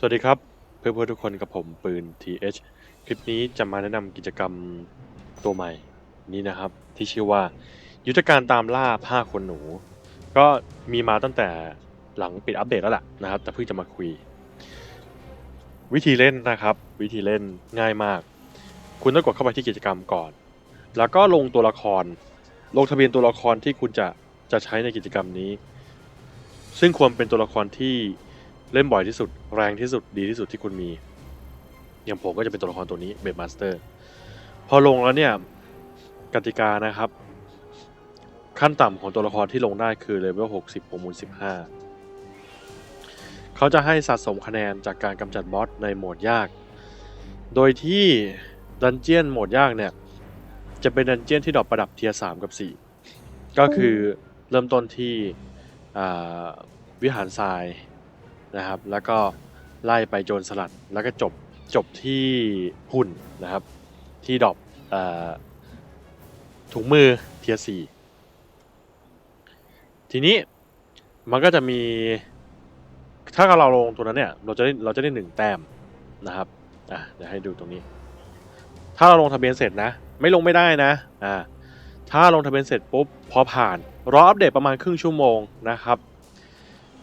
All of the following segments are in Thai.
สวัสดีครับ เพื่อนๆทุกคนกับผมปืน TH คลิปนี้จะมาแนะนำกิจกรรมตัวใหม่นี้นะครับ ที่ชื่อว่า ยุทธการตามล่าผ้าขนหนู ก็มีมาตั้งแต่หลังปิดอัปเดตแล้วแหละนะครับ แต่เพิ่งจะมาคุย วิธีเล่นนะครับ วิธีเล่นง่ายมาก คุณต้องกดเข้าไปที่กิจกรรมก่อน แล้วก็ลงตัวละคร ลงทะเบียนตัวละครที่คุณจะจะใช้ในกิจกรรมนี้ ซึ่งควรเป็นตัวละครที่ เล่นบ่อยที่สุดแรงที่สุดดีที่สุดที่คุณมีอย่างผมก็จะเป็นตัวละครตัวนี้เบดมาสเตอร์พอลงแล้วเนี่ยกติกานะครับ ขั้นต่ำของตัวละครที่ลงได้คือเลเวล60บวกมูล15 เขาจะให้สะสมคะแนนจากการกำจัดบอสในโหมดยาก โดยที่ดันเจียนโหมดยากเนี่ย จะเป็นดันเจียนที่ดรอปประดับเทียร์3กับ 4 ก็คือเริ่มต้นที่วิหารทราย นะครับ แล้วก็ไล่ไปโจรสลัด แล้วก็จบจบที่หุ่นนะครับ ที่ดอปอ่าถุงมือเทียสี่ทีนี้มันก็จะมี ถ้าเราลงตัวนั้นเนี่ย เราจะได้เราจะได้หนึ่งแต้มนะครับอะเดี๋ยวให้ดูตรงนี้ ถ้าเราลงทะเบียนเสร็จนะ ไม่ลงไม่ได้นะอ่าถ้าลงทะเบียนเสร็จปุ๊บพอผ่านรออัปเดตประมาณครึ่งชั่วโมงนะครับ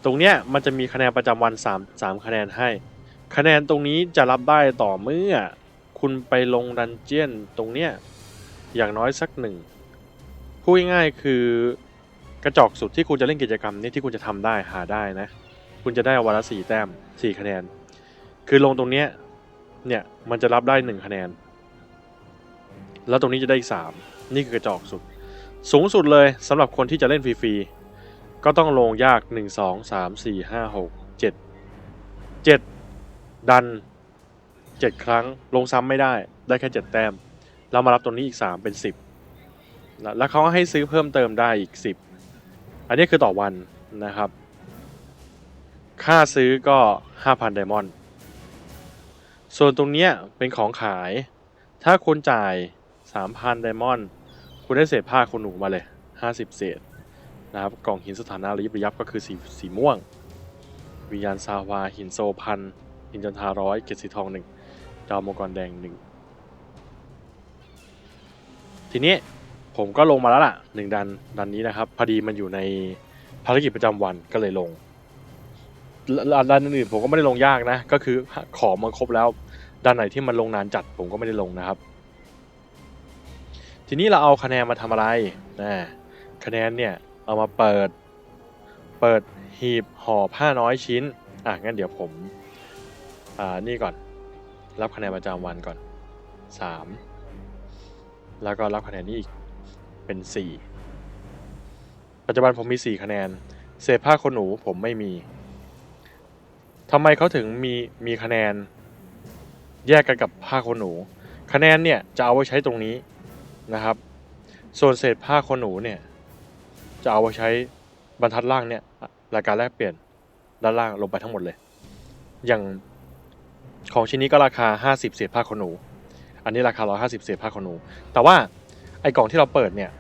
ตรงเนี้ยมันจะมีคะแนนประจำวัน3 3คะแนนให้ คะแนนตรงนี้จะรับได้ต่อเมื่อ คุณไปลงดันเจียนตรงเนี้ยอย่างน้อยสักหนึ่งพูดง่ายๆคือกระจอกสุดที่คุณจะเล่นกิจกรรมนี้ที่คุณจะทำได้หาได้นะ คุณจะได้วันละสี่แต้มสี่คะแนน คือลงตรงเนี้ยเนี่ยมันจะรับได้หนึ่งคะแนน แล้วตรงนี้จะได้อีกสามนี่คือกระจอกสุด สูงสุดเลยสำหรับคนที่จะเล่นฟรีๆ ก็ต้องลงยาก 1 2 3 4 5 6 7 7 ดัน 7 ครั้งลงซ้ำไม่ได้ได้แค่ 7 แต้ม เรามารับตรงนี้อีก 3 เป็น 10แล้วแล้วเขาให้ซื้อเพิ่มเติมได้อีก 10 อันนี้คือต่อวันนะครับ ค่าซื้อก็ 5,000ไดมอนด์ส่วนตรงเนี้ยเป็นของขาย ถ้าคุณจ่าย 3,000ไดมอนด์คุณได้เศษผ้าคุณหนูมาเลย 50 เศษ นะครับกล่องหินสถานะระยิบระยับก็คือสีสีม่วง วิญญาณซาวาหินโซพันหินจันทาร้อยเกศสีทองหนึ่งดาวมังกรแดงหนึ่งทีนี้ผมก็ลงมาแล้วล่ะหนึ่งดันดันนี้นะครับพอดีมันอยู่ในภารกิจประจำวันก็เลยลงดันอื่นผมก็ไม่ได้ลงยากนะ ก็คือของมันครบแล้วดันไหนที่มันลงนานจัดผมก็ไม่ได้ลงนะครับ ทีนี้เราเอาคะแนนมาทำอะไรนะคะแนนเนี่ย เอามาเปิด เปิดหีบห่อผ้าน้อยชิ้น อะ งั้นเดี๋ยวผม อ่า นี่ก่อน รับคะแนนประจำวันก่อน 3 แล้วก็รับคะแนนนี้อีก เป็น 4 ปัจจุบันผมมี 4 คะแนน เศษผ้าขนหนูผมไม่มีทำไมเขาถึงมี มีคะแนน แยกกันกับผ้าขนหนู คะแนนเนี่ยจะเอาไว้ใช้ตรงนี้นะครับ ส่วนเศษผ้าขนหนูเนี่ย จะเอาไว้ใช้บรรทัดล่างเนี่ยรายการแลกเปลี่ยนด้านล่างลงไปทั้งหมดเลย อย่างของชิ้นนี้ก็ราคา 50 เศษผ้าขนหนู อันนี้ราคา 150 เศษผ้าขนหนู แต่ว่าไอ้กล่องที่เราเปิดเนี่ย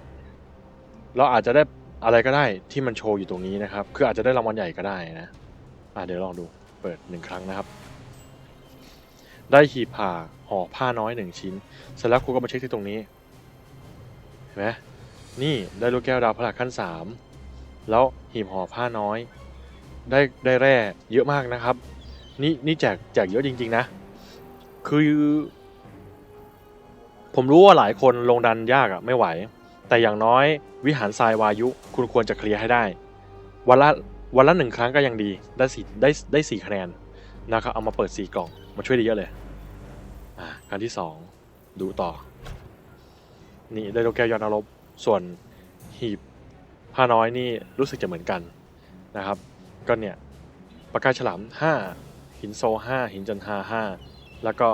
เราอาจจะได้อะไรก็ได้ที่มันโชว์อยู่ตรงนี้นะครับ คืออาจจะได้รางวัลใหญ่ก็ได้นะ อะเดี๋ยวลองดูเปิดหนึ่งครั้งนะครับ ได้หีบผ่าห่อผ้าน้อยหนึ่งชิ้น เสร็จแล้วครูก็มาเช็คที่ตรงนี้ เห็นไหม นี่ได้ลูกแก้วดาวพลักขั้นสามแล้วหีบห่อผ้าน้อย ได้ได้แร่เยอะมากนะครับ นี่นี่แจกแจกเยอะจริง ๆ นะ คือ ผมรู้ว่าหลายคนลงดันยากอะไม่ไหว แต่อย่างน้อยวิหารทรายวายุคุณควรจะเคลียร์ให้ได้ วันละวันละหนึ่งครั้งก็ยังดีได้สี่ได้ได้สี่คะแนนนะครับเอามาเปิดสี่กล่องมาช่วยได้เยอะเลยอ่าครั้งที่สองดูต่อ นี่ได้ลูกแก้วยอดนรบ ส่วนหีบผ้าน้อยนี่รู้สึกจะเหมือนกันนะครับ ก็เนี่ยประกาฉลาม 5 หินโซ 5 หินจันทา 5 แล้วก็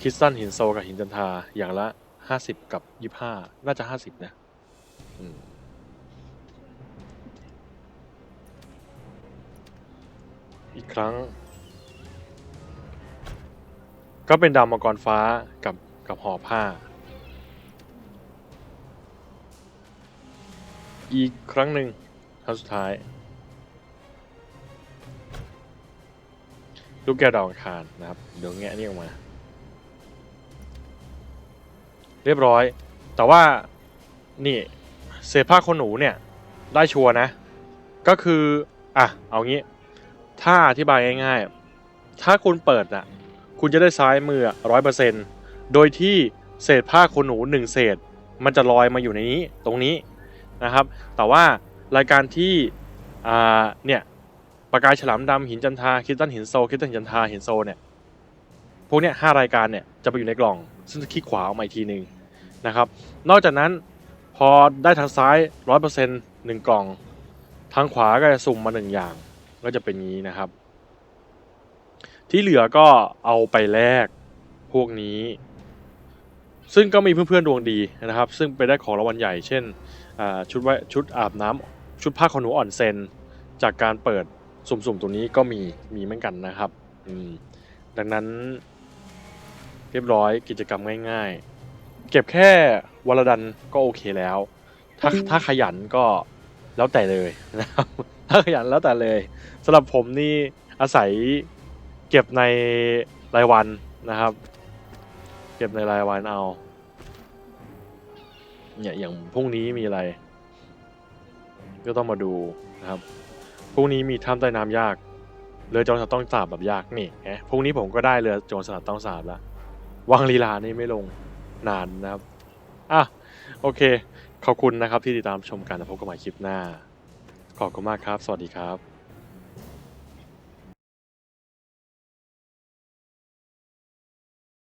คิสตันหินโซกับหินจันทาอย่างละ 50 กับ 25 น่าจะ 50 นะอีกครั้ง ก็เป็นดาวมังกรฟ้ากับกับห่อผ้า อีกครั้งหนึ่งครั้งสุดท้าย ลูกแก้วดาวอังคารนะครับ เดี๋ยวแงะนี่ออกมา เรียบร้อย แต่ว่านี่เศษผ้าขนหนูเนี่ยได้ชัวนะ ก็คือ อะ เอางี้ ถ้าอธิบายง่ายๆ ถ้าคุณเปิดอะคุณจะได้ซ้ายมือร้อยเปอร์เซ็นโดยที่เศษผ้าขนหนูหนึ่งเศษ มันจะลอยมาอยู่ในนี้ ตรงนี้ นะครับ แต่ว่ารายการที่เนี่ยประกายฉลามดำหินจันทาคิดตันหินโซคิดตันหินจันทาหินโซเนี่ยพวกเนี้ยห้ารายการเนี่ยจะไปอยู่ในกล่อง ซึ่งจะคลิกขวาออกมาอีกทีหนึ่งนะครับ นอกจากนั้นพอได้ทางซ้ายร้อยเปอร์เซ็นต์หนึ่งกล่อง ทางขวาก็จะสุ่มมาหนึ่งอย่าง ก็จะเป็นงี้นะครับ ที่เหลือก็เอาไปแลกพวกนี้ ซึ่งก็มีเพื่อนๆดวงดีนะครับ ซึ่งไปได้ของรางวัลใหญ่ เช่น ชุดไว้ชุดอาบน้ำชุดผ้าขนหนูอ่อนเซน จากการเปิดสุ่มๆตัวนี้ก็มีมีเหมือนกันนะครับอืมดังนั้นเรียบร้อยกิจกรรมง่าย ๆ เก็บแค่วลดันก็โอเคแล้ว ถ้าถ้าขยันก็แล้วแต่เลยนะครับถ้าขยันแล้วแต่เลยสำหรับผมนี่อาศัยเก็บในรายวันนะครับ เก็บในรายวันเอา เนี่ยอย่างพรุ่งนี้มีอะไร ก็ต้องมาดูนะครับพรุ่งนี้มีถ้ำใต้น้ำยากเรือโจรสลัดต้องสาบแบบยากนี่ไงพรุ่งนี้ผมก็ได้เรือโจรสลัดต้องสาบล้ววังลีลานี่ไม่ลงนานนะครับอะโอเค ขอบคุณนะครับที่ติดตามชมกันพบกันใหม่คลิปหน้า ขอบคุณมากครับ สวัสดีครับ